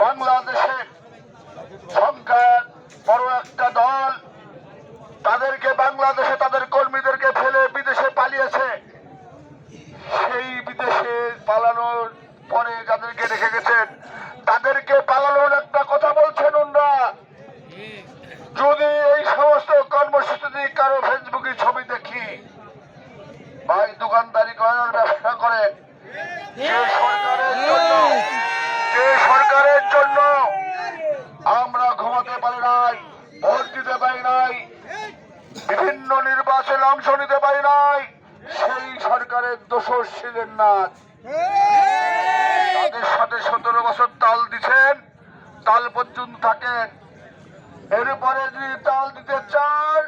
বাংলাদেশে সংখ্যার বড় একটা দল তাদেরকে বাংলাদেশে তাদের কর্মীদেরকে ফেলে বিদেশে পালিয়েছে। সেই বিদেশে পালানোর পরে যাদেরকে রেখে গেছেন, তাদেরকে পালানোর একটা কথা বলছেন ওনরা। যদি এই সমস্ত কর্মসূচিতে কারও ফেসবুকে ছবি দেখি, ভাই দোকানদারি করেন ব্যবসা করেন সরকারের জন্য যে সরকারের জন্য আমরা ঘুমাতে পারি নাই ভোট দিতে পারি নাই। বিভিন্ন নির্বাচনে অংশ নিতে পারি নাই। সেই সরকারের দোষর ছিলেন না। তাদের সাথে সতেরো বছর তাল দিচ্ছেন তাল পর্যন্ত থাকেন। এরপরে যদি তাল দিতে চান,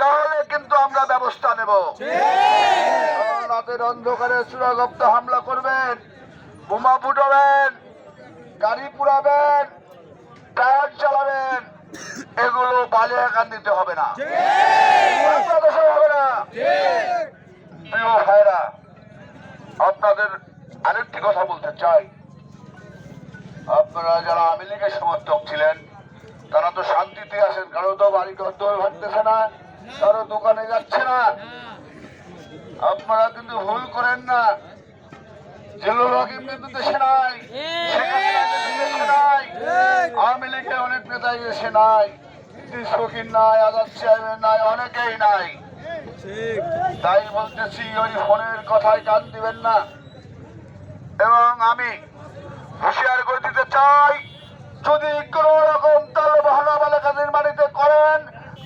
তাহলে কিন্তু আমরা ব্যবস্থা নেব। রাতের অন্ধকারে চূড়াগপ্ত হামলা করবেন, বোমা ফুটাবেন, গাড়ি পুরাবেন এগুলো বালিয়াকান দিতে হবে না। হবে না। প্রিয় ভাইরা আপনাদের আরেকটি কথা বলতে চাই। আপনারা যারা আওয়ামী লীগের সমর্থক ছিলেন তারা তো শান্তিতে আসেন কারও তো বাড়ি ঘর ভাবতেছে না কারও দোকানে যাচ্ছে না। আপনারা কিন্তু ভুল করেন না। জেলুল হাকিম কিন্তু দেশে নাই আওয়ামী লীগের অনেক নেতাই দেশে নাই। নাই আজাদ চেয়ারম্যান নাই অনেকেই নাই। তাই বলতেছি, ওই ফোনের কথায় কান দিবেন না। এবং আমি হুঁশিয়ার করে দিতে চাই, যদি কোন রকম তাল বাহানা নির্মাণিত করেন,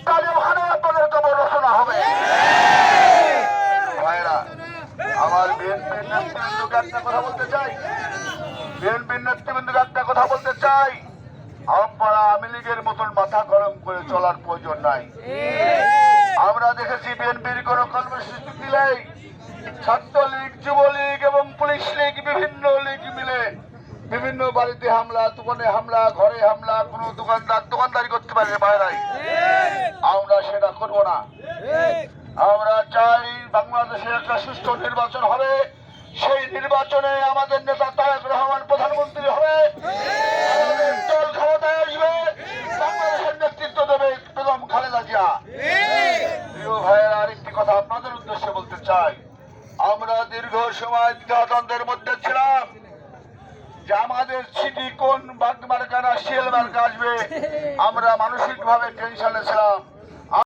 তাহলে ওখানে আপনাদের কবর রচনা হবে। আমার বিএনপির নেতৃবৃন্দকে একটা কথা বলতে চাই। বিএনপির নেতৃবৃন্দকে একটা কথা বলতে চাই। আপনারা আওয়ামী লীগের মতন মাথা গরম করে চলার প্রয়োজন নাই। আমরা দেখেছি বিএনপির কোন কর্মসূচি দিলেই ছাত্রলীগ যুবলীগ এবং পুলিশ লীগ বিভিন্ন লীগ মিলে বিভিন্ন বাড়িতে হামলা দোকানে হামলা ঘরে হামলা কোন দোকানদার দোকানদারি করতে পারে বাইরে আমরা সেটা করব না। আমরা চাই বাংলাদেশে একটা সুষ্ঠু নির্বাচন হবে। সেই নির্বাচনে আমাদের নেতা তারেক রহমান প্রধানমন্ত্রী হবে আমাদের দল ক্ষমতায় আসবে বাংলাদেশের নেতৃত্ব দেবে বেগম খালেদা জিয়া প্রিয় ভাইয়ের আরেকটি কথা আপনাদের উদ্দেশ্যে বলতে চাই আমরা দীর্ঘ সময় দ্বিধাদ্বন্দ্বের মধ্যে ছিলাম যে আমাদের সিটি কোন বাগ মার্কা না শিয়াল মার্কা আসবে আমরা মানসিকভাবে টেনশনে ছিলাম।